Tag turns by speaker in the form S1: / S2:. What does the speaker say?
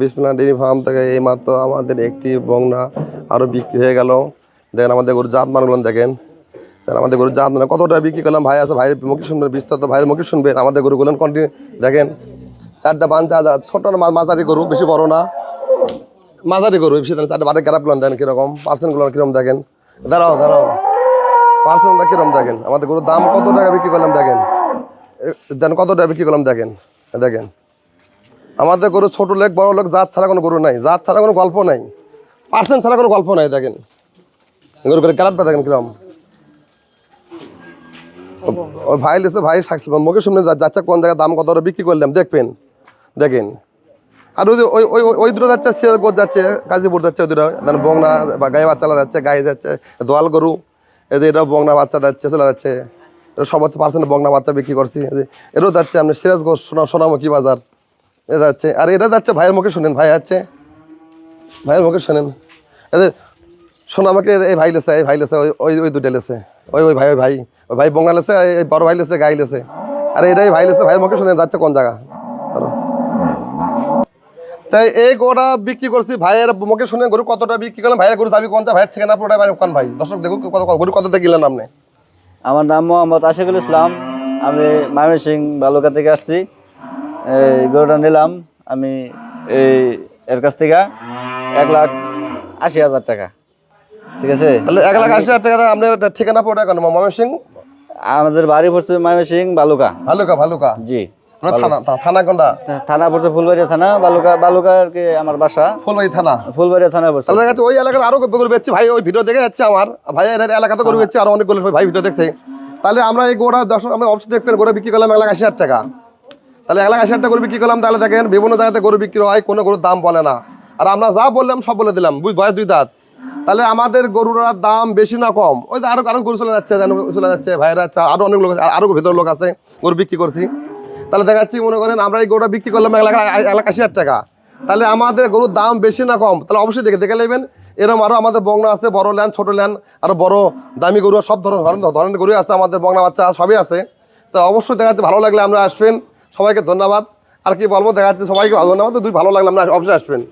S1: বিসমিল্লা dairy farm থেকে এই মাত্র আমাদের একটি বংনা আরও বিক্রি হয়ে গেল। দেখেন আমাদের গরুর জাত মানগুলো দেখেন। দেখেন আমাদের গরুর জাত মানে কতটা বিক্রি করলাম? ভাই আছে, ভাইয়ের মুখে শুনবেন, বিস্তারিত ভাইয়ের মুখে শুনবেন। আমাদের গরুগুলো কন্টিনিউ দেখেন, চারটা বাঞ্চা যা ছোট মাঝারি গরু, বেশি বড় না। মাঝারি গরু, বেশি দেন, চারটা বারে গ্যারাপগুলো দেন কীরকম। পার্সেন্টগুলো কীরকম দেখেন? দাঁড়াও দাঁড়াও। পার্সেন্টটা কীরকম দেখেন? আমাদের গরুর দাম কত টাকা বিক্রি করলাম দেখেন? দেন কত টাকা বিক্রি করলাম দেখেন দেখেন। আমাদের গরু ছোট লোক, বড় লোক, জাত ছাড়া কোনো গরু নাই। জাত ছাড়া কোনো গল্প নাই। পার্সেন্ট ছাড়া কোনো গল্প নাই, দেখেন। গরু করে কালারটা দেখেন কিরম ওই ভাই লেসে ভাই সাক্ষী মুখে শুনে যাচ্ছে কোন জায়গায়, দাম কত বিক্রি করলাম, দেখবেন। দেখেন। আর ওই ওই ওই ওই দুটো যাচ্ছে সিরাজগঞ্জ যাচ্ছে, গাজীপুর যাচ্ছে ওই দুটো। দেন বংনা, বা গায়ে বাচ্চালা যাচ্ছে গায়ে যাচ্ছে, দোয়াল গরু। যে এটাও বংনা বাচ্চা যাচ্ছে, চলে যাচ্ছে। এটা সব হচ্ছে পার্সেন্ট বংনা বাচ্চা বিক্রি করছি। এটাও যাচ্ছে আপনি সিরাজগঞ্জ সোনা সোনামুখী বাজার। এ যাচ্ছে। আর এটা যাচ্ছে ভাইয়ের মুখে, শুনেন, ভাই যাচ্ছে ভাইয়ের মুখে শোনেন। এদের শোনো, আমাকে এই ভাই লেছে, এই ভাই লেছে, ওই ওই দুটো লেছে। ওই ওই ভাই ওই ভাই। ওই ভাই বঙ্গা লেছে, এই- বড় ভাই লেছে, গাই লেছে। আর এটাই ভাই লেছে, ভাইয়ের মুখে শুনেন, যাচ্ছে কোন জায়গা? ধরো। তাই এই গরুটা বিক্রি করছি, ভাইয়ের মুখে শুনে গরু কতটা বিক্রি করলেন ভাইয়ের গরু দাবি কোনটা, ভাইয়ের ঠিকানা পুরোটা ভাই কোন ভাই। দর্শক, দেখুক কত গরু কতটা কিনলেন আপনি।
S2: আমার নাম মোহাম্মদ আশিকুল ইসলাম, আমি ময়মনসিং বালুকা থেকে আসছি। এই গরুটা নিলাম আমি এই এর কাছ থেকে এক লাখ আশি হাজার টাকা। ঠিক আছে?
S1: তাহলে এক লাখ আশি হাজার টাকা আপনার ঠিকানা পুরোটা কেন ময়মন সিং
S2: আমাদের বাড়ি পড়ছে ময়মনসিং বালুকা।
S1: ভালুকা ভালুকা
S2: জি
S1: থানা থানা কোনটা?
S2: থানা পড়ছে ফুলবাড়িয়া থানা বালুকা বালুকা আর কি আমার বাসা।
S1: ফুলবাড়ি থানা?
S2: ফুলবাড়িয়া থানা পড়ছে।
S1: দেখা যাচ্ছে ওই এলাকার আরও গরু বেচছে। ভাই ওই ভিডিও দেখে যাচ্ছে আমার। ভাই এর এলাকাতে গরু বেচছে আরও অনেক গরু ভাই ভিডিও দেখছে। তাহলে আমরা এই গোড়া দর্শক আমরা অবশ্যই দেখবেন গরু বিক্রি করলাম এক লাখ আশি হাজার টাকা। তাহলে এক লাখ আশি গরু বিক্রি করলাম তাহলে দেখেন বিভিন্ন জায়গাতে গরু বিক্রি হয় কোনো গরুর দাম বলে না। আর আমরা যা বললাম সব বলে দিলাম। বুঝ বয়স দুই দাঁত। তাহলে আমাদের গরুর দাম বেশি না কম? ওই যে আরও আরও গরু চলে যাচ্ছে চলে যাচ্ছে ভাইরা যাচ্ছে আরও অনেক লোক আছে, আরও ভিতর লোক আছে গরু বিক্রি করছি। তাহলে দেখা যাচ্ছে মনে করেন আমরা এই গরুটা বিক্রি করলাম এক লাখ এক লাখ আশি হাজার টাকা। তাহলে আমাদের গরুর দাম বেশি না কম? তাহলে অবশ্যই দেখে দেখে নেবেন। এরকম আরও আমাদের বংনা আছে বড় ল্যান্ড ছোট ল্যান্ড আরও বড় দামি গরু সব ধরনের ধরনের গরু আছে আমাদের বংনা বাচ্চা সবই আছে। তো অবশ্যই দেখা যাচ্ছে ভালো লাগলে আমরা আসবেন। সবাইকে ধন্যবাদ। আর কি বলব, দেখা যাচ্ছে সবাইকে ধন্যবাদ। দুই ভালো লাগলাম না, অবশ্যই আসবেন।